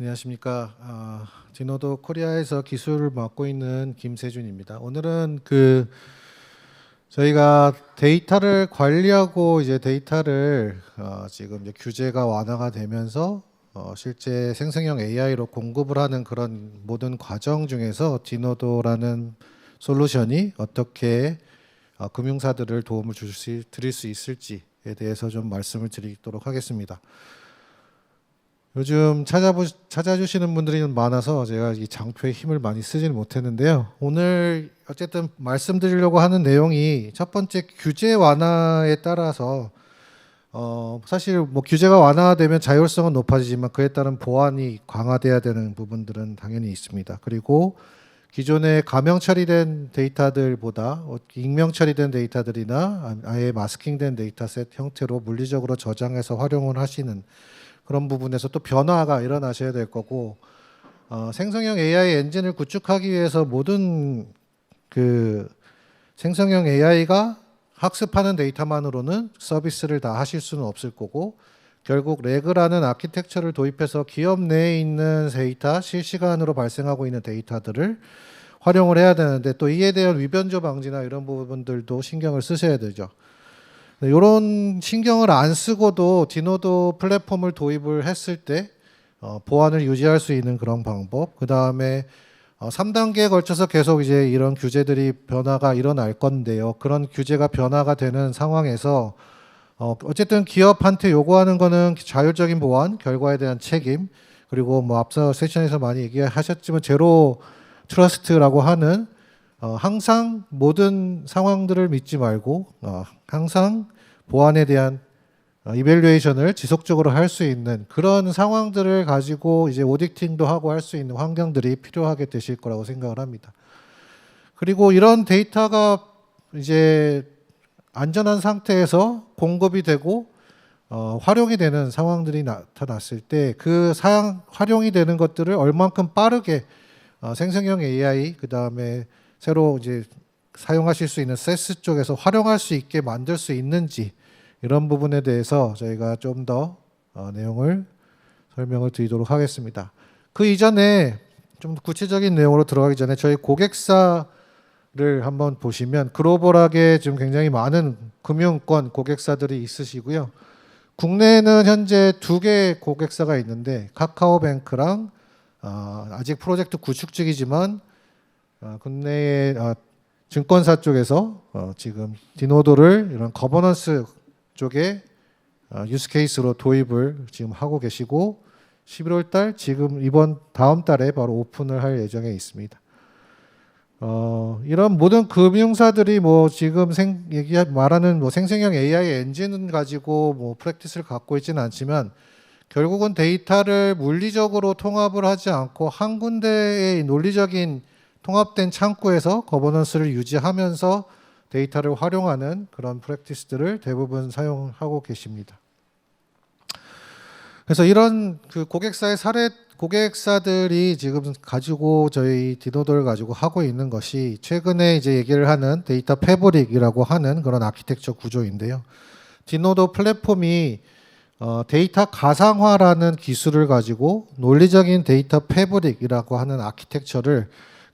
안녕하십니까. 아, 디노도 코리아에서 기술을 맡고 있는 김세준입니다. 오늘은 그 저희가 데이터를 관리하고 이제 데이터를 어, 지금 이제 규제가 완화가 되면서 어, 실제 생성형 AI로 공급을 하는 그런 모든 과정 중에서 디노도라는 솔루션이 어떻게 어, 금융사들을 도움을 줄 수, 드릴 수 있을지에 대해서 좀 말씀을 드리도록 하겠습니다. 요즘 찾아보 찾아주시는 분들이 많아서 제가 이 장표에 힘을 많이 쓰지는 못했는데요. 오늘 어쨌든 말씀드리려고 하는 내용이 첫 번째 규제 완화에 따라서 어 사실 뭐 규제가 완화되면 자율성은 높아지지만 그에 따른 보안이 강화돼야 되는 부분들은 당연히 있습니다. 그리고 기존에 가명 처리된 데이터들보다 어, 익명 처리된 데이터들이나 아예 마스킹된 데이터셋 형태로 물리적으로 저장해서 활용을 하시는 그런 부분에서 또 변화가 일어나셔야 될 거고 어, 생성형 AI 엔진을 구축하기 위해서 모든 그 생성형 AI가 학습하는 데이터만으로는 서비스를 다 하실 수는 없을 거고 결국 레그라는 아키텍처를 도입해서 기업 내에 있는 데이터 실시간으로 발생하고 있는 데이터들을 활용을 해야 되는데 또 이에 대한 위변조 방지나 이런 부분들도 신경을 쓰셔야 되죠. 이런 네, 신경을 안 쓰고도 디노도 플랫폼을 도입을 했을 때 어, 보안을 유지할 수 있는 그런 방법. 그 다음에 어, 3단계에 걸쳐서 계속 이제 이런 규제들이 변화가 일어날 건데요. 그런 규제가 변화가 되는 상황에서 어, 어쨌든 기업한테 요구하는 거는 자율적인 보안, 결과에 대한 책임, 그리고 뭐 앞서 세션에서 많이 얘기하셨지만 제로 트러스트라고 하는 어, 항상 모든 상황들을 믿지 말고 어, 항상 보안에 대한 어, 이벨리에이션을 지속적으로 할 수 있는 그런 상황들을 가지고 이제 오디팅도 하고 할 수 있는 환경들이 필요하게 되실 거라고 생각을 합니다. 그리고 이런 데이터가 이제 안전한 상태에서 공급이 되고 어, 활용이 되는 상황들이 나타났을 때 그 활용이 되는 것들을 얼만큼 빠르게 어, 생성형 AI 그 다음에 새로 이제 사용하실 수 있는 세스 쪽에서 활용할 수 있게 만들 수 있는지 이런 부분에 대해서 저희가 좀더 어, 내용을 설명을 드리도록 하겠습니다. 그 이전에 좀 구체적인 내용으로 들어가기 전에 저희 고객사를 한번 보시면 글로벌하게 지금 굉장히 많은 금융권 고객사들이 있으시고요. 국내에는 현재 두개 고객사가 있는데 카카오뱅크랑 어, 아직 프로젝트 구축 중이지만 어, 국내의 어, 증권사 쪽에서 어, 지금 디노도를 이런 거버넌스 쪽에 어, 유스 케이스로 도입을 지금 하고 계시고 11월 달 지금 이번 다음 달에 바로 오픈을 할 예정에 있습니다. 어, 이런 모든 금융사들이 뭐 지금 생 얘기 말하는 뭐 생성형 AI 엔진을 가지고 뭐 프랙티스를 갖고 있지는 않지만 결국은 데이터를 물리적으로 통합을 하지 않고 한 군데의 논리적인 통합된 창구에서 거버넌스를 유지하면서 데이터를 활용하는 그런 프랙티스들을 대부분 사용하고 계십니다. 그래서 이런 그 고객사의 사례 고객사들이 지금 가지고 저희 디노도를 가지고 하고 있는 것이 최근에 이제 얘기를 하는 데이터 패브릭이라고 하는 그런 아키텍처 구조인데요. 디노도 플랫폼이 어, 데이터 가상화라는 기술을 가지고 논리적인 데이터 패브릭이라고 하는 아키텍처를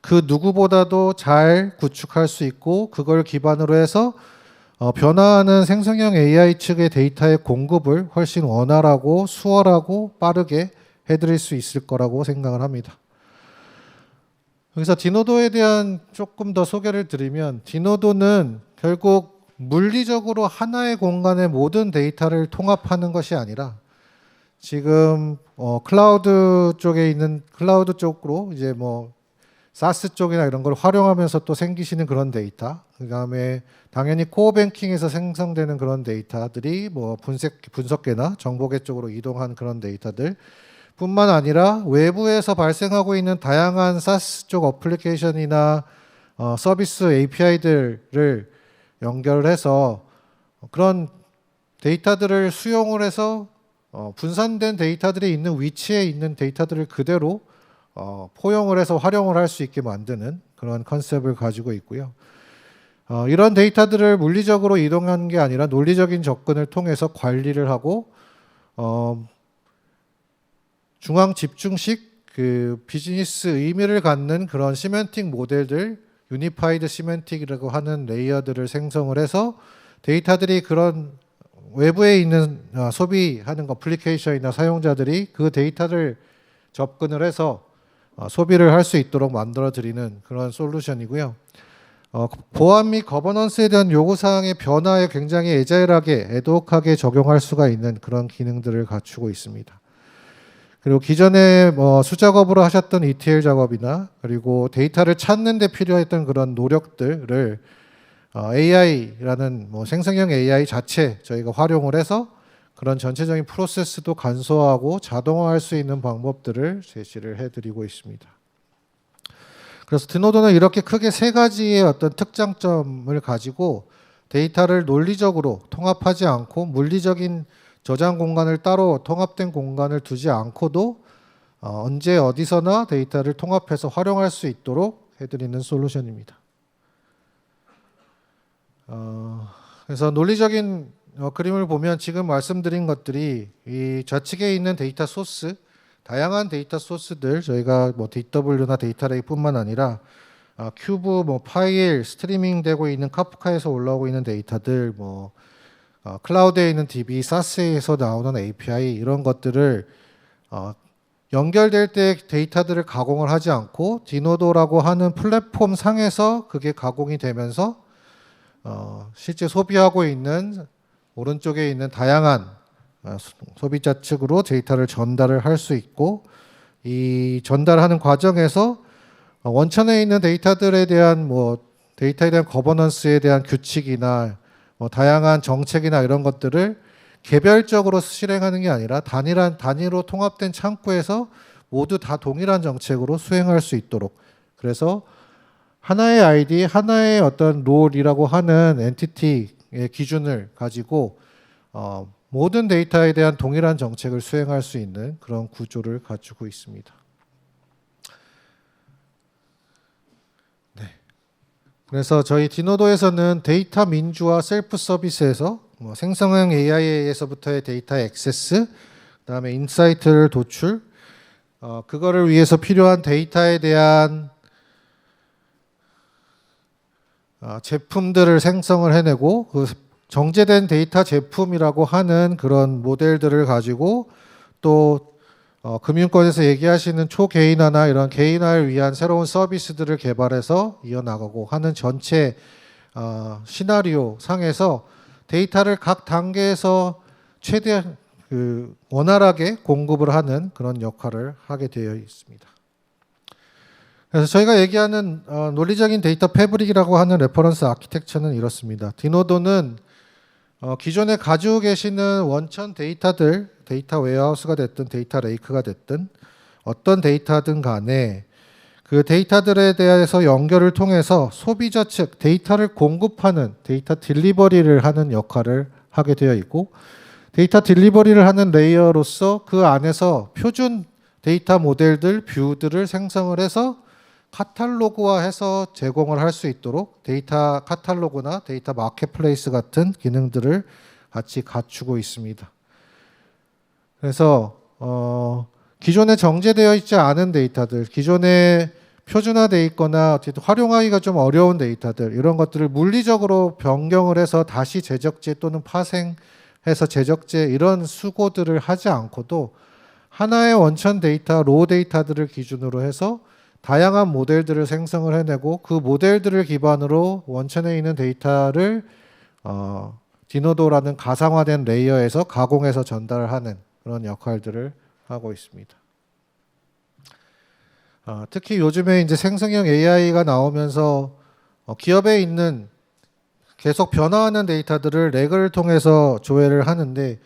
그 누구보다도 잘 구축할 수 있고 그걸 기반으로 해서 어, 변화하는 생성형 AI 측의 데이터의 공급을 훨씬 원활하고 수월하고 빠르게 해드릴 수 있을 거라고 생각을 합니다. 여기서 디노도에 대한 조금 더 소개를 드리면 디노도는 결국 물리적으로 하나의 공간에 모든 데이터를 통합하는 것이 아니라 지금 어, 클라우드 쪽에 있는 클라우드 쪽으로 이제 뭐 사스 쪽이나 이런 걸 활용하면서 또 생기시는 그런 데이터, 그 다음에 당연히 코어 뱅킹에서 생성되는 그런 데이터들이 뭐 분석 분석계나 정보계 쪽으로 이동한 그런 데이터들 뿐만 아니라 외부에서 발생하고 있는 다양한 사스 쪽 어플리케이션이나 어, 서비스 API들을 연결해서 그런 데이터들을 수용을 해서 어, 분산된 데이터들이 있는 위치에 있는 데이터들을 그대로 어, 포용을 해서 활용을 할 수 있게 만드는 그런 컨셉을 가지고 있고요. 어, 이런 데이터들을 물리적으로 이동하는 게 아니라 논리적인 접근을 통해서 관리를 하고 어, 중앙 집중식 그 비즈니스 의미를 갖는 그런 시멘틱 모델들 유니파이드 시멘틱이라고 하는 레이어들을 생성을 해서 데이터들이 그런 외부에 있는 어, 소비하는 어플리케이션이나 사용자들이 그 데이터를 접근을 해서 어, 소비를 할 수 있도록 만들어 드리는 그런 솔루션이고요. 어, 보안 및 거버넌스에 대한 요구 사항의 변화에 굉장히 에자일하게 에드옥하게 적용할 수가 있는 그런 기능들을 갖추고 있습니다. 그리고 기존에 뭐 수작업으로 하셨던 ETL 작업이나 그리고 데이터를 찾는 데 필요했던 그런 노력들을 어, AI라는 뭐 생성형 AI 자체 저희가 활용을 해서 그런 전체적인 프로세스도 간소화하고 자동화할 수 있는 방법들을 제시를 해드리고 있습니다. 그래서 드노드는 이렇게 크게 세 가지의 어떤 특장점을 가지고 데이터를 논리적으로 통합하지 않고 물리적인 저장 공간을 따로 통합된 공간을 두지 않고도 어, 언제 어디서나 데이터를 통합해서 활용할 수 있도록 해드리는 솔루션입니다. 어, 그래서 논리적인 어, 그림을 보면 지금 말씀드린 것들이 이 좌측에 있는 데이터 소스, 다양한 데이터 소스들 저희가 뭐 DW나 데이터 레이뿐만 아니라 아, 큐브, 뭐 파일, 스트리밍 되고 있는 카프카에서 올라오고 있는 데이터들, 뭐 어, 클라우드에 있는 DB, 사스에서 나오는 API 이런 것들을 어, 연결될 때 데이터들을 가공을 하지 않고 디노도라고 하는 플랫폼 상에서 그게 가공이 되면서 어, 실제 소비하고 있는 오른쪽에 있는 다양한 어, 소- 소비자 측으로 데이터를 전달을 할 수 있고 이 전달하는 과정에서 어, 원천에 있는 데이터들에 대한 뭐 데이터에 대한 거버넌스에 대한 규칙이나 뭐 다양한 정책이나 이런 것들을 개별적으로 실행하는 게 아니라 단일한 단위로 통합된 창구에서 모두 다 동일한 정책으로 수행할 수 있도록. 그래서 하나의 아이디, 하나의 어떤 롤이라고 하는 엔티티 의 기준을 가지고 어, 모든 데이터에 대한 동일한 정책을 수행할 수 있는 그런 구조를 갖추고 있습니다. 네. 그래서 저희 디노도에서는 데이터 민주화 셀프 서비스에서 뭐 생성형 AI에서부터의 데이터 액세스, 그다음에 인사이트를 도출, 어, 그거를 위해서 필요한 데이터에 대한 어, 제품들을 생성을 해내고 그 정제된 데이터 제품이라고 하는 그런 모델들을 가지고 또 어, 금융권에서 얘기하시는 초개인화나 이런 개인화를 위한 새로운 서비스들을 개발해서 이어나가고 하는 전체 어, 시나리오 상에서 데이터를 각 단계에서 최대한 그 원활하게 공급을 하는 그런 역할을 하게 되어 있습니다. 그래서 저희가 얘기하는 어, 논리적인 데이터 패브릭이라고 하는 레퍼런스 아키텍처는 이렇습니다. 디노도는 어, 기존에 가지고 계시는 원천 데이터들, 데이터 웨어하우스가 됐든 데이터 레이크가 됐든 어떤 데이터든 간에 그 데이터들에 대해서 연결을 통해서 소비자 측 데이터를 공급하는 데이터 딜리버리를 하는 역할을 하게 되어 있고 데이터 딜리버리를 하는 레이어로서 그 안에서 표준 데이터 모델들, 뷰들을 생성을 해서 카탈로그화해서 제공을 할 수 있도록 데이터 카탈로그나 데이터 마켓플레이스 같은 기능들을 같이 갖추고 있습니다. 그래서 어, 기존에 정제되어 있지 않은 데이터들, 기존에 표준화돼 있거나 어쨌든 활용하기가 좀 어려운 데이터들 이런 것들을 물리적으로 변경을 해서 다시 재적재 또는 파생해서 재적재 이런 수고들을 하지 않고도 하나의 원천 데이터, 로 데이터들을 기준으로 해서 다양한 모델들을 생성을 해내고 그 모델들을 기반으로 원천에 있는 데이터를 어, 디노도라는 가상화된 레이어에서 가공해서 전달하는 그런 역할들을 하고 있습니다. 어, 특히 요즘에 이제 생성형 AI가 나오면서 어, 기업에 있는 계속 변화하는 데이터들을 레그를 통해서 조회를 하는데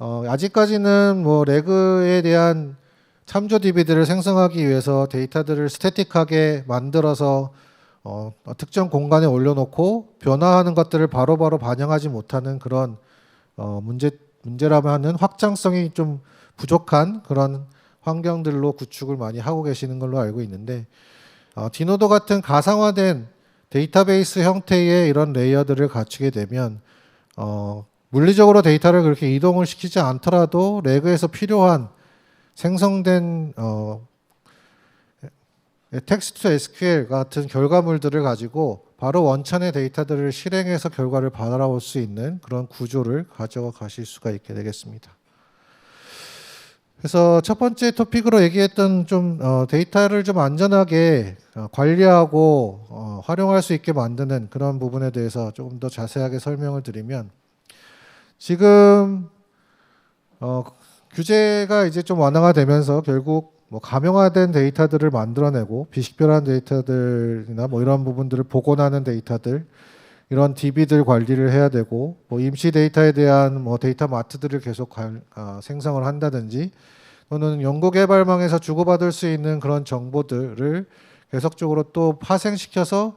어, 아직까지는 뭐 레그에 대한 참조 DB들을 생성하기 위해서 데이터들을 스태틱하게 만들어서 어, 특정 공간에 올려놓고 변화하는 것들을 바로바로 반영하지 못하는 그런 어, 문제 문제라면 하는 확장성이 좀 부족한 그런 환경들로 구축을 많이 하고 계시는 걸로 알고 있는데 어, 디노도 같은 가상화된 데이터베이스 형태의 이런 레이어들을 갖추게 되면 어, 물리적으로 데이터를 그렇게 이동을 시키지 않더라도 레그에서 필요한 생성된 어, 텍스트 SQL 같은 결과물들을 가지고 바로 원천의 데이터들을 실행해서 결과를 받아올 수 있는 그런 구조를 가져가 가실 수가 있게 되겠습니다. 그래서 첫 번째 토픽으로 얘기했던 좀 어, 데이터를 좀 안전하게 어, 관리하고 어, 활용할 수 있게 만드는 그런 부분에 대해서 조금 더 자세하게 설명을 드리면 지금 어, 규제가 이제 좀 완화가 되면서 결국 뭐 가명화된 데이터들을 만들어내고 비식별한 데이터들이나 뭐 이런 부분들을 복원하는 데이터들 이런 DB들 관리를 해야 되고 뭐 임시 데이터에 대한 뭐 데이터 마트들을 계속 관, 아, 생성을 한다든지 또는 연구개발망에서 주고받을 수 있는 그런 정보들을 계속적으로 또 파생시켜서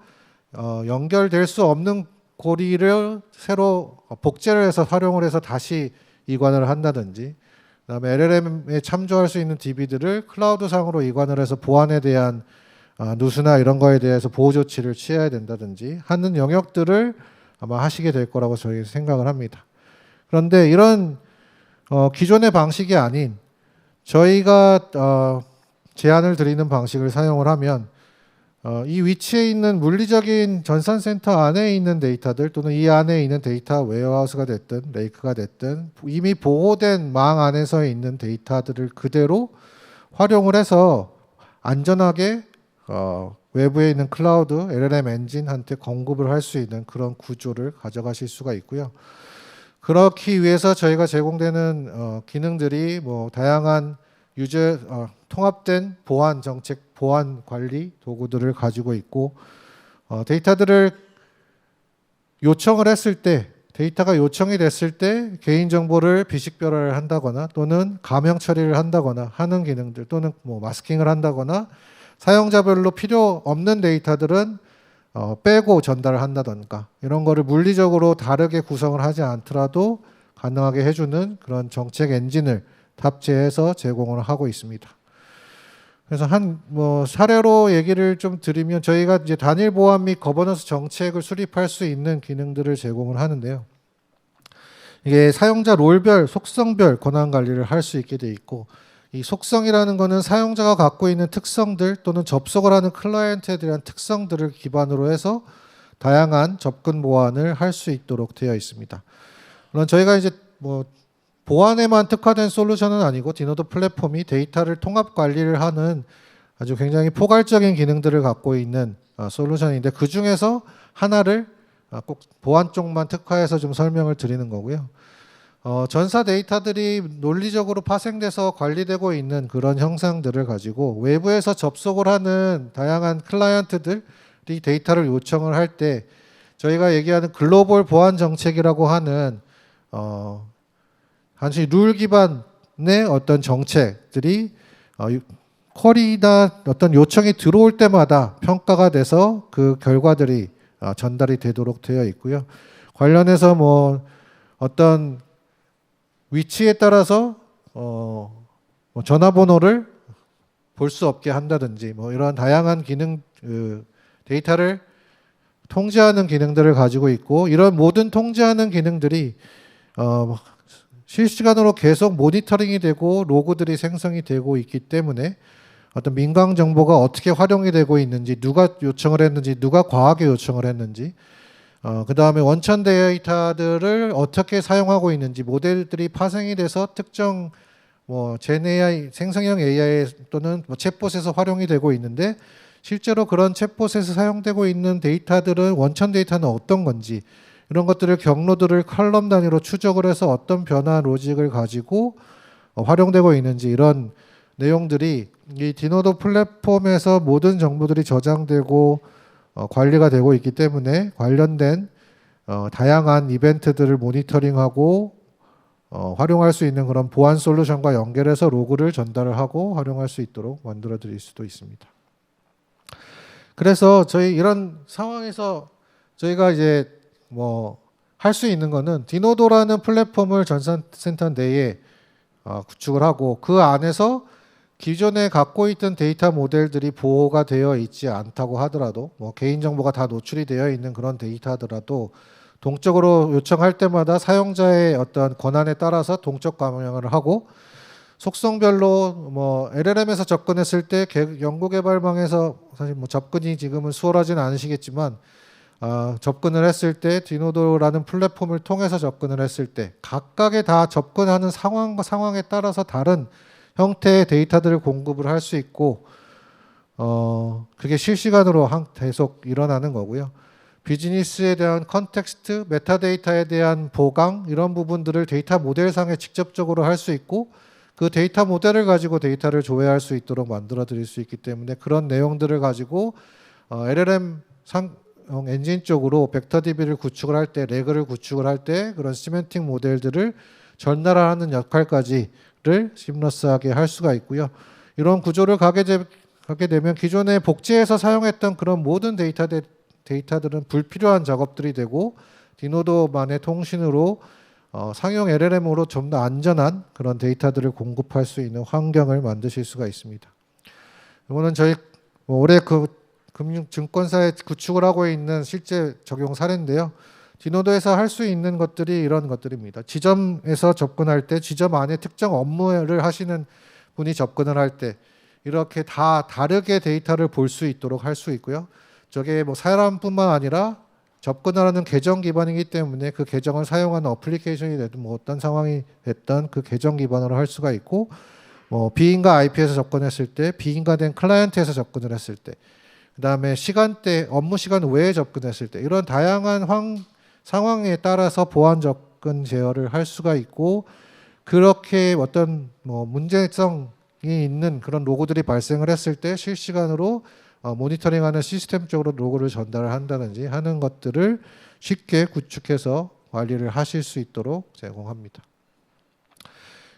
어, 연결될 수 없는 고리를 새로 복제를 해서 활용을 해서 다시 이관을 한다든지 그다음에 LLM에 참조할 수 있는 DB들을 클라우드 상으로 이관을 해서 보안에 대한 아, 누수나 이런 거에 대해서 보호 조치를 취해야 된다든지 하는 영역들을 아마 하시게 될 거라고 저희 생각을 합니다. 그런데 이런 어, 기존의 방식이 아닌 저희가 어, 제안을 드리는 방식을 사용을 하면 어, 이 위치에 있는 물리적인 전산센터 안에 있는 데이터들 또는 이 안에 있는 데이터 웨어하우스가 됐든 레이크가 됐든 이미 보호된 망 안에서 있는 데이터들을 그대로 활용을 해서 안전하게 어, 외부에 있는 클라우드 LLM 엔진한테 공급을 할 수 있는 그런 구조를 가져가실 수가 있고요. 그렇기 위해서 저희가 제공되는 어, 기능들이 뭐 다양한 유저 어, 통합된 보안 정책, 보안 관리 도구들을 가지고 있고 어, 데이터들을 요청을 했을 때 데이터가 요청이 됐을 때 개인 정보를 비식별화를 한다거나 또는 가명 처리를 한다거나 하는 기능들 또는 뭐 마스킹을 한다거나 사용자별로 필요 없는 데이터들은 어, 빼고 전달을 한다던가 이런 거를 물리적으로 다르게 구성을 하지 않더라도 가능하게 해주는 그런 정책 엔진을 탑재해서 제공을 하고 있습니다. 그래서 한 뭐 사례로 얘기를 좀 드리면 저희가 이제 단일 보안 및 거버넌스 정책을 수립할 수 있는 기능들을 제공을 하는데요. 이게 사용자 롤별, 속성별 권한 관리를 할 수 있게 돼 있고 이 속성이라는 거는 사용자가 갖고 있는 특성들 또는 접속을 하는 클라이언트에 대한 특성들을 기반으로 해서 다양한 접근 보안을 할 수 있도록 되어 있습니다. 물론 저희가 이제 뭐 보안에만 특화된 솔루션은 아니고 디노드 플랫폼이 데이터를 통합 관리를 하는 아주 굉장히 포괄적인 기능들을 갖고 있는 어, 솔루션인데 그 중에서 하나를 어, 꼭 보안 쪽만 특화해서 좀 설명을 드리는 거고요. 어, 전사 데이터들이 논리적으로 파생돼서 관리되고 있는 그런 형상들을 가지고 외부에서 접속을 하는 다양한 클라이언트들이 데이터를 요청을 할 때 저희가 얘기하는 글로벌 보안 정책이라고 하는 어, 단순히 룰 기반의 어떤 정책들이 어, 쿼리나 어떤 요청이 들어올 때마다 평가가 돼서 그 결과들이 어, 전달이 되도록 되어 있고요. 관련해서 뭐 어떤 위치에 따라서 어, 뭐 전화번호를 볼 수 없게 한다든지 뭐 이러한 다양한 기능 그 데이터를 통제하는 기능들을 가지고 있고 이런 모든 통제하는 기능들이 어, 실시간으로 계속 모니터링이 되고 로그들이 생성이 되고 있기 때문에 어떤 민감 정보가 어떻게 활용이 되고 있는지 누가 요청을 했는지 누가 과하게 요청을 했는지 어, 그 다음에 원천 데이터들을 어떻게 사용하고 있는지 모델들이 파생이 돼서 특정 뭐 젠AI 생성형 AI 또는 뭐 챗봇에서 활용이 되고 있는데 실제로 그런 챗봇에서 사용되고 있는 데이터들은 원천 데이터는 어떤 건지 이런 것들을 경로들을 컬럼 단위로 추적을 해서 어떤 변화 로직을 가지고 어, 활용되고 있는지 이런 내용들이 이 디노도 플랫폼에서 모든 정보들이 저장되고 어, 관리가 되고 있기 때문에 관련된 어, 다양한 이벤트들을 모니터링하고 어, 활용할 수 있는 그런 보안 솔루션과 연결해서 로그를 전달을 하고 활용할 수 있도록 만들어 드릴 수도 있습니다. 그래서 저희 이런 상황에서 저희가 이제 뭐 할 수 있는 거는 디노도라는 플랫폼을 전산센터 내에 어, 구축을 하고 그 안에서 기존에 갖고 있던 데이터 모델들이 보호가 되어 있지 않다고 하더라도 뭐 개인 정보가 다 노출이 되어 있는 그런 데이터더라도 동적으로 요청할 때마다 사용자의 어떤 권한에 따라서 동적 감형을 하고 속성별로 뭐 LLM에서 접근했을 때 개- 연구개발망에서 사실 뭐 접근이 지금은 수월하지는 않으시겠지만 아, 접근을 했을 때 디노도라는 플랫폼을 통해서 접근을 했을 때 각각의 다 접근하는 상황과 상황에 따라서 다른 형태의 데이터들을 공급을 할 수 있고 어 그게 실시간으로 한- 계속 일어나는 거고요. 비즈니스에 대한 컨텍스트, 메타데이터에 대한 보강 이런 부분들을 데이터 모델상에 직접적으로 할 수 있고 그 데이터 모델을 가지고 데이터를 조회할 수 있도록 만들어 드릴 수 있기 때문에 그런 내용들을 가지고 어, LLM 상 엔진 쪽으로 벡터 DB를 구축을 할 때, 레그를 구축을 할 때 그런 시멘틱 모델들을 전달하는 역할까지를 심러스하게 할 수가 있고요. 이런 구조를 가게, 되, 가게 되면 기존에 복제해서 사용했던 그런 모든 데이터 데, 데이터들은 불필요한 작업들이 되고 디노도만의 통신으로 어, 상용 LLM으로 좀 더 안전한 그런 데이터들을 공급할 수 있는 환경을 만드실 수가 있습니다. 이거는 저희 뭐 올해 그 금융 증권사에 구축을 하고 있는 실제 적용 사례인데요. 디노도에서 할 수 있는 것들이 이런 것들입니다. 지점에서 접근할 때 지점 안에 특정 업무를 하시는 분이 접근을 할 때 이렇게 다 다르게 데이터를 볼 수 있도록 할 수 있고요. 저게 뭐 사람뿐만 아니라 접근하는 계정 기반이기 때문에 그 계정을 사용하는 어플리케이션이 되든 뭐 어떤 상황이 됐던 그 계정 기반으로 할 수가 있고 뭐 비인가 IP에서 접근했을 때 비인가된 클라이언트에서 접근을 했을 때 그다음에 시간대 업무 시간 외에 접근했을 때 이런 다양한 황, 상황에 따라서 보안 접근 제어를 할 수가 있고 그렇게 어떤 뭐 문제성이 있는 그런 로고들이 발생을 했을 때 실시간으로 어, 모니터링하는 시스템 쪽으로 로고를 전달을 한다든지 하는 것들을 쉽게 구축해서 관리를 하실 수 있도록 제공합니다.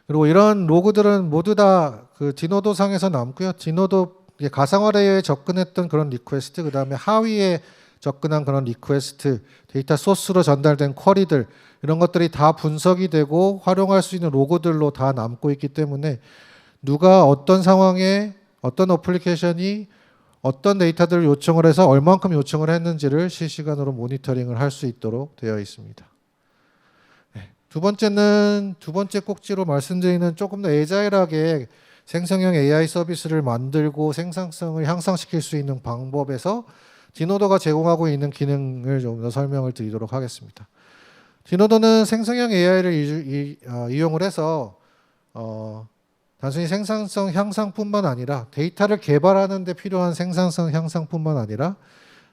그리고 이런 로그들은 모두 다그 디노도 상에서 남고요. 이게 가상화레이에 접근했던 그런 리퀘스트, 그 다음에 하위에 접근한 그런 리퀘스트, 데이터 소스로 전달된 쿼리들 이런 것들이 다 분석이 되고 활용할 수 있는 로고들로 다 남고 있기 때문에 누가 어떤 상황에 어떤 어플리케이션이 어떤 데이터들을 요청을 해서 얼만큼 요청을 했는지를 실시간으로 모니터링을 할 수 있도록 되어 있습니다. 네, 두 번째는 두 번째 꼭지로 말씀드리는 조금 더 에자일하게 생성형 AI 서비스를 만들고 생산성을 향상시킬 수 있는 방법에서 디노도가 제공하고 있는 기능을 좀 더 설명을 드리도록 하겠습니다. 디노도는 생성형 AI를 이, 어, 이용을 해서 어, 단순히 생산성 향상뿐만 아니라 데이터를 개발하는 데 필요한 생산성 향상뿐만 아니라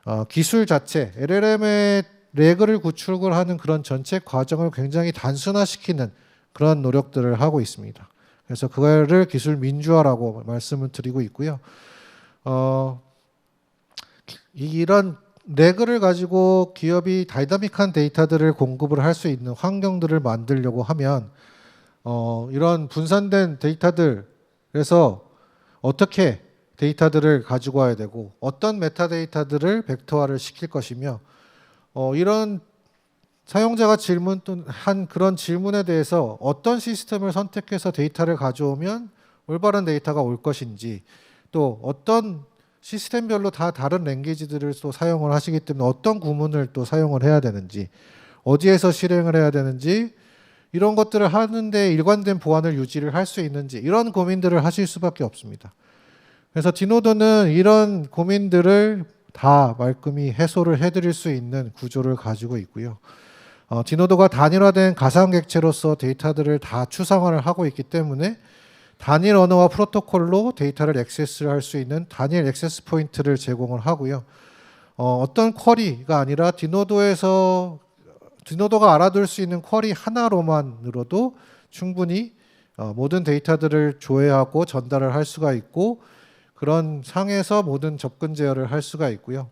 어, 기술 자체 LLM의 레그를 구축을 하는 그런 전체 과정을 굉장히 단순화시키는 그런 노력들을 하고 있습니다. 그래서 그거를 기술 민주화라고 말씀을 드리고 있고요. 어, 이런 레그를 가지고 기업이 다이나믹한 데이터들을 공급을 할 수 있는 환경들을 만들려고 하면 어, 이런 분산된 데이터들에서 어떻게 데이터들을 가지고 와야 되고 어떤 메타데이터들을 벡터화를 시킬 것이며 어, 이런 사용자가 질문 또한 그런 질문에 대해서 어떤 시스템을 선택해서 데이터를 가져오면 올바른 데이터가 올 것인지 또 어떤 시스템별로 다 다른 랭귀지들을 또 사용을 하시기 때문에 어떤 구문을 또 사용을 해야 되는지 어디에서 실행을 해야 되는지 이런 것들을 하는데 일관된 보안을 유지를 할 수 있는지 이런 고민들을 하실 수밖에 없습니다. 그래서 디노도는 이런 고민들을 다 말끔히 해소를 해드릴 수 있는 구조를 가지고 있고요. 어, 디노도가 단일화된 가상 객체로서 데이터들을 다 추상화를 하고 있기 때문에 단일 언어와 프로토콜로 데이터를 액세스를 할 수 있는 단일 액세스 포인트를 제공을 하고요. 어, 어떤 쿼리가 아니라 디노도에서 디노도가 알아둘 수 있는 쿼리 하나로만으로도 충분히 어, 모든 데이터들을 조회하고 전달을 할 수가 있고 그런 상에서 모든 접근 제어를 할 수가 있고요.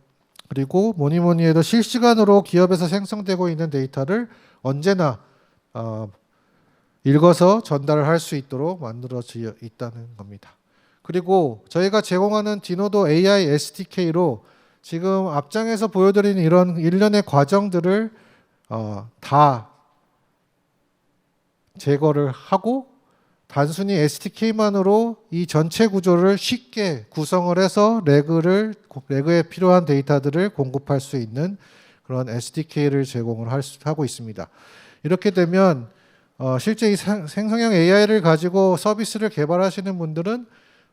그리고 뭐니 뭐니 해도 실시간으로 기업에서 생성되고 있는 데이터를 언제나 어, 읽어서 전달을 할 수 있도록 만들어져 있다는 겁니다. 그리고 저희가 제공하는 디노도 AI SDK로 지금 앞장에서 보여드린 이런 일련의 과정들을 어, 다 제거를 하고 단순히 SDK만으로 이 전체 구조를 쉽게 구성을 해서 레그를 레그에 필요한 데이터들을 공급할 수 있는 그런 SDK를 제공을 하고 있습니다. 이렇게 되면 어, 실제 이 생- 생성형 AI를 가지고 서비스를 개발하시는 분들은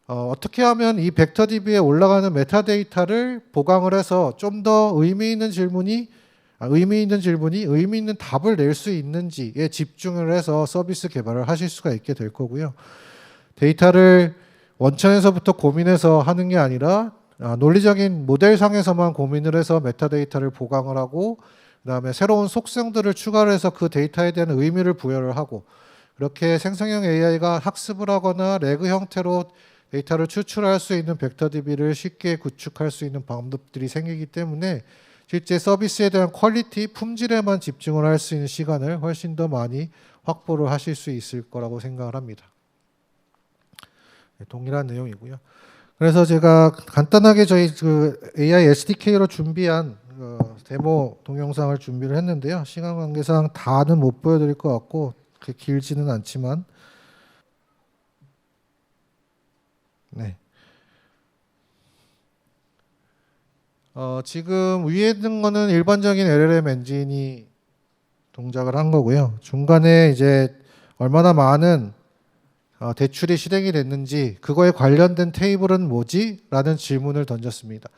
어, 어떻게 하면 이 벡터 DB에 올라가는 메타데이터를 보강을 해서 좀 더 의미 있는 질문이 아, 의미 있는 질문이 의미 있는 답을 낼 수 있는지에 집중을 해서 서비스 개발을 하실 수가 있게 될 거고요. 데이터를 원천에서부터 고민해서 하는 게 아니라 아, 논리적인 모델상에서만 고민을 해서 메타데이터를 보강을 하고 그다음에 새로운 속성들을 추가를 해서 그 데이터에 대한 의미를 부여를 하고 그렇게 생성형 AI가 학습을 하거나 레그 형태로 데이터를 추출할 수 있는 벡터 DB를 쉽게 구축할 수 있는 방법들이 생기기 때문에 실제 서비스에 대한 퀄리티, 품질에만 집중을 할 수 있는 시간을 훨씬 더 많이 확보를 하실 수 있을 거라고 생각을 합니다. 네, 동일한 내용이고요. 그래서 제가 간단하게 저희 그 AI SDK로 준비한 어, 데모 동영상을 준비를 했는데요. 시간 관계상 다는 못 보여드릴 것 같고 길지는 않지만 네. 어, 지금 위에 있는 거는 일반적인 LLM 엔진이 동작을 한 거고요. 중간에 이제 얼마나 많은 어, 대출이 실행이 됐는지 그거에 관련된 테이블은 뭐지? 라는 질문을 던졌습니다.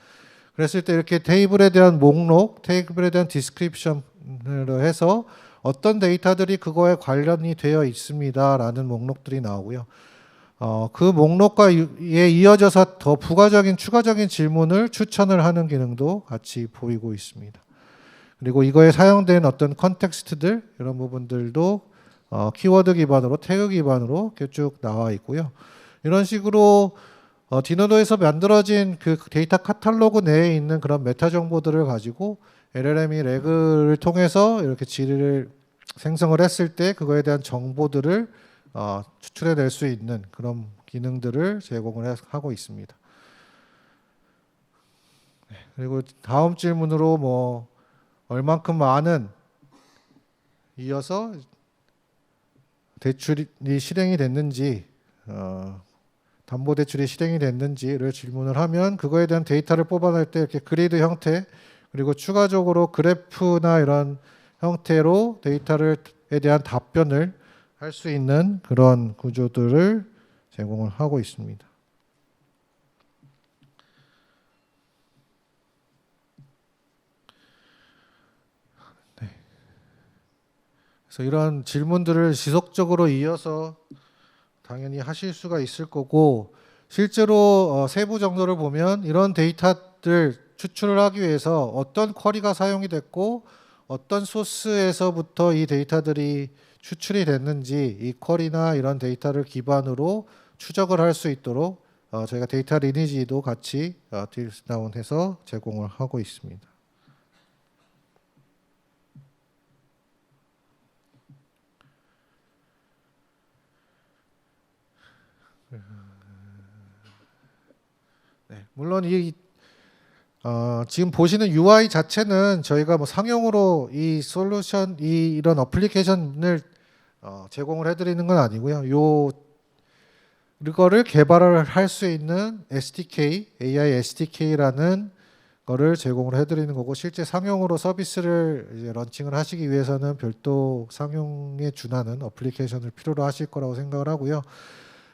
그랬을 때 이렇게 테이블에 대한 목록, 테이블에 대한 디스크립션으로 해서 어떤 데이터들이 그거에 관련이 되어 있습니다라는 목록들이 나오고요. 어, 그 목록과 에 이어져서 더 부가적인 추가적인 질문을 추천을 하는 기능도 같이 보이고 있습니다. 그리고 이거에 사용된 어떤 컨텍스트들 이런 부분들도 어, 키워드 기반으로 태그 기반으로 쭉 나와 있고요. 이런 식으로 어, 디노도에서 만들어진 그 데이터 카탈로그 내에 있는 그런 메타 정보들을 가지고 LLM이 레그를 통해서 이렇게 질을 생성을 했을 때 그거에 대한 정보들을 어, 추출해낼 수 있는 그런 기능들을 제공을 해- 하고 있습니다. 네, 그리고 다음 질문으로 뭐 얼만큼 많은 이어서 대출이 실행이 됐는지 어, 담보 대출이 실행이 됐는지를 질문을 하면 그거에 대한 데이터를 뽑아낼 때 이렇게 그리드 형태 그리고 추가적으로 그래프나 이런 형태로 데이터를 에 대한 답변을 할 수 있는 그런 구조들을 제공을 하고 있습니다. 네. 그래서 이런 질문들을 지속적으로 이어서 당연히 하실 수가 있을 거고 실제로 어, 세부 정도를 보면 이런 데이터들 추출을 하기 위해서 어떤 쿼리가 사용이 됐고 어떤 소스에서부터 이 데이터들이 추출이 됐는지 이 쿼리나 이런 데이터를 기반으로 추적을 할 수 있도록 어, 저희가 데이터 리니지도 같이 어, 딜스다운해서 제공을 하고 있습니다. 네, 물론 이 어, 지금 보시는 UI 자체는 저희가 뭐 상용으로 이 솔루션 이 이런 어플리케이션을 어, 제공을 해드리는 건 아니고요. 요 이거를 개발을 할 수 있는 SDK, AI SDK라는 거를 제공을 해드리는 거고 실제 상용으로 서비스를 런칭을 하시기 위해서는 별도 상용에 준하는 어플리케이션을 필요로 하실 거라고 생각을 하고요.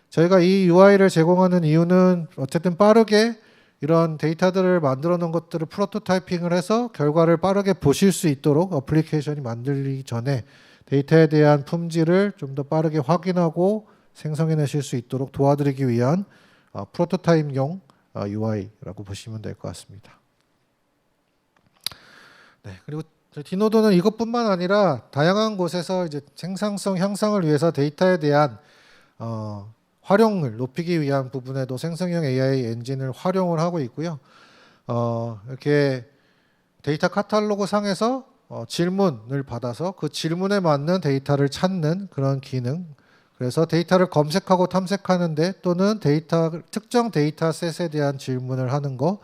저희가 이 UI를 제공하는 이유는 어쨌든 빠르게 이런 데이터들을 만들어 놓은 것들을 프로토타이핑을 해서 결과를 빠르게 보실 수 있도록 어플리케이션이 만들기 전에 데이터에 대한 품질을 좀 더 빠르게 확인하고 생성해 내실 수 있도록 도와드리기 위한 어, 프로토타입용 어, UI라고 보시면 될 것 같습니다. 네, 그리고 저 디노도는 이것뿐만 아니라 다양한 곳에서 이제 생산성 향상을 위해서 데이터에 대한 어, 활용을 높이기 위한 부분에도 생성형 AI 엔진을 활용을 하고 있고요. 어, 이렇게 데이터 카탈로그 상에서 어, 질문을 받아서 그 질문에 맞는 데이터를 찾는 그런 기능. 그래서 데이터를 검색하고 탐색하는데 또는 데이터 특정 데이터셋에 대한 질문을 하는 거.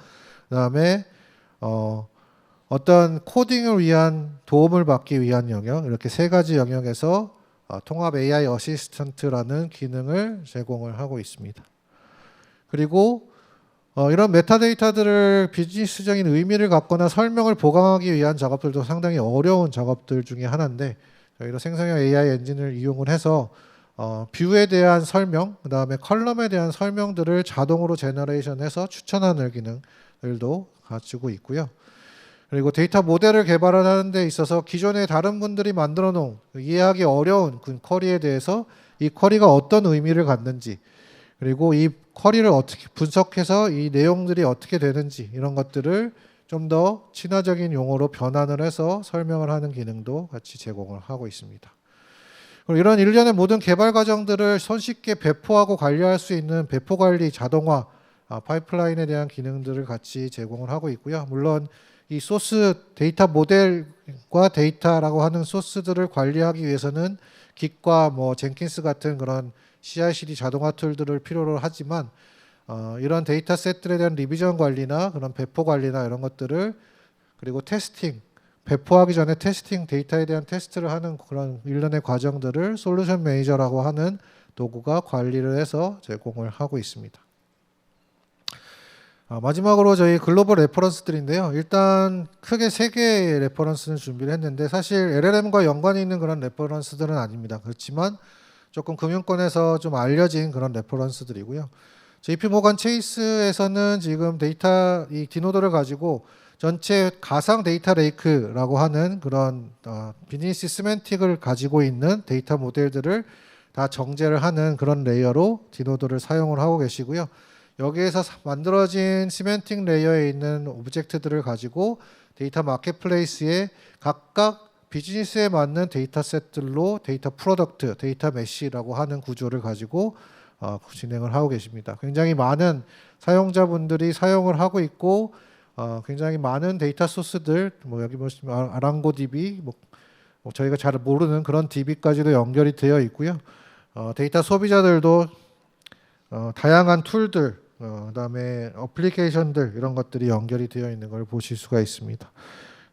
그다음에 어, 어떤 코딩을 위한 도움을 받기 위한 영역 이렇게 세 가지 영역에서 어, 통합 AI 어시스턴트라는 기능을 제공을 하고 있습니다. 그리고 어, 이런 메타데이터들을 비즈니스적인 의미를 갖거나 설명을 보강하기 위한 작업들도 상당히 어려운 작업들 중에 하나인데 저희도 생성형 AI 엔진을 이용을 해서 어, 뷰에 대한 설명, 그 다음에 컬럼에 대한 설명들을 자동으로 제너레이션해서 추천하는 기능들도 가지고 있고요. 그리고 데이터 모델을 개발하는 데 있어서 기존에 다른 분들이 만들어 놓은 그 이해하기 어려운 그 쿼리에 대해서 이 쿼리가 어떤 의미를 갖는지 그리고 이 쿼리를 어떻게 분석해서 이 내용들이 어떻게 되는지 이런 것들을 좀 더 친화적인 용어로 변환을 해서 설명을 하는 기능도 같이 제공을 하고 있습니다. 이런 일련의 모든 개발 과정들을 손쉽게 배포하고 관리할 수 있는 배포 관리 자동화 아, 파이프라인에 대한 기능들을 같이 제공을 하고 있고요. 물론 이 소스 데이터 모델과 데이터라고 하는 소스들을 관리하기 위해서는 깃과 뭐 젠킨스 같은 그런 CI/CD 자동화 툴들을 필요로 하지만 어, 이런 데이터 셋들에 대한 리비전 관리나 그런 배포 관리나 이런 것들을 그리고 테스팅 배포하기 전에 테스팅 데이터에 대한 테스트를 하는 그런 일련의 과정들을 솔루션 매니저라고 하는 도구가 관리를 해서 제공을 하고 있습니다. 아, 마지막으로 저희 글로벌 레퍼런스들인데요. 일단 크게 세 개의 레퍼런스는 준비를 했는데 사실 LLM과 연관이 있는 그런 레퍼런스들은 아닙니다. 그렇지만 조금 금융권에서 좀 알려진 그런 레퍼런스들이고요. JP 모건 체이스에서는 지금 데이터 이 디노드를 가지고 전체 가상 데이터 레이크라고 하는 그런 어, 비즈니스 시멘틱을 가지고 있는 데이터 모델들을 다 정제를 하는 그런 레이어로 디노드를 사용을 하고 계시고요. 여기에서 사- 만들어진 시멘틱 레이어에 있는 오브젝트들을 가지고 데이터 마켓플레이스에 각각 비즈니스에 맞는 데이터 셋들로 데이터 프로덕트, 데이터 메시라고 하는 구조를 가지고 어, 진행을 하고 계십니다. 굉장히 많은 사용자분들이 사용을 하고 있고 어, 굉장히 많은 데이터 소스들 뭐 여기 보시면 아- 아랑고 DB 뭐, 뭐 저희가 잘 모르는 그런 DB까지도 연결이 되어 있고요. 어, 데이터 소비자들도 어, 다양한 툴들 어, 그다음에 어플리케이션들 이런 것들이 연결이 되어 있는 걸 보실 수가 있습니다.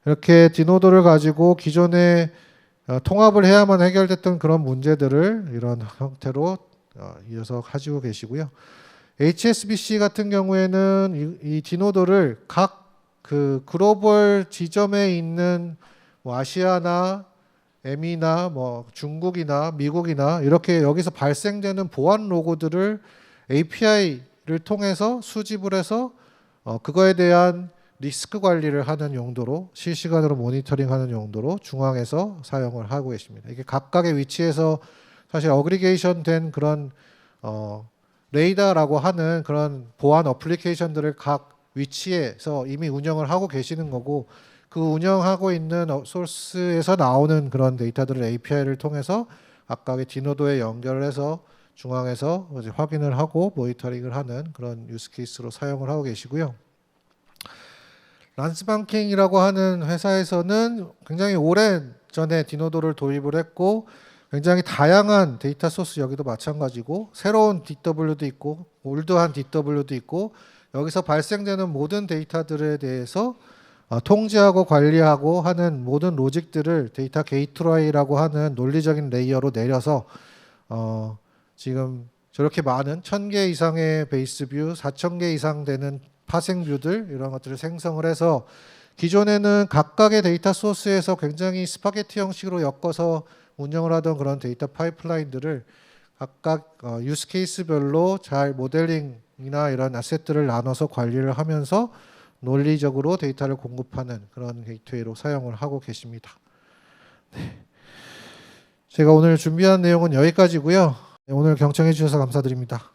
이렇게 디노드를 가지고 기존에 어, 통합을 해야만 해결됐던 그런 문제들을 이런 형태로 어, 이어서 가지고 계시고요. HSBC 같은 경우에는 이, 이 디노드를 각 그 글로벌 지점에 있는 뭐 아시아나 에미나 뭐 중국이나 미국이나 이렇게 여기서 발생되는 보안 로고들을 API 를 통해서 수집을 해서 어, 그거에 대한 리스크 관리를 하는 용도로 실시간으로 모니터링하는 용도로 중앙에서 사용을 하고 계십니다. 이게 각각의 위치에서 사실 어그리게이션 된 그런 어, 레이더라고 하는 그런 보안 어플리케이션들을 각 위치에서 이미 운영을 하고 계시는 거고 그 운영하고 있는 어, 소스에서 나오는 그런 데이터들을 API를 통해서 각각의 디노도에 연결을 해서 중앙에서 확인을 하고 모니터링을 하는 그런 유스 케이스로 사용을 하고 계시고요. 란스방킹이라고 하는 회사에서는 굉장히 오랜 전에 디노도를 도입을 했고 굉장히 다양한 데이터 소스 여기도 마찬가지고 새로운 DW도 있고 올드한 DW도 있고 여기서 발생되는 모든 데이터들에 대해서 어, 통제하고 관리하고 하는 모든 로직들을 데이터 게이트웨이라고 하는 논리적인 레이어로 내려서 어, 지금 저렇게 많은 1000개 이상의 베이스 뷰, 4000개 이상 되는 파생 뷰들 이런 것들을 생성을 해서 기존에는 각각의 데이터 소스에서 굉장히 스파게티 형식으로 엮어서 운영을 하던 그런 데이터 파이프라인들을 각각 어, 유스 케이스별로 잘 모델링이나 이런 아셋들을 나눠서 관리를 하면서 논리적으로 데이터를 공급하는 그런 게이트웨이로 사용을 하고 계십니다. 네. 제가 오늘 준비한 내용은 여기까지고요. 네, 오늘 경청해 주셔서 감사드립니다.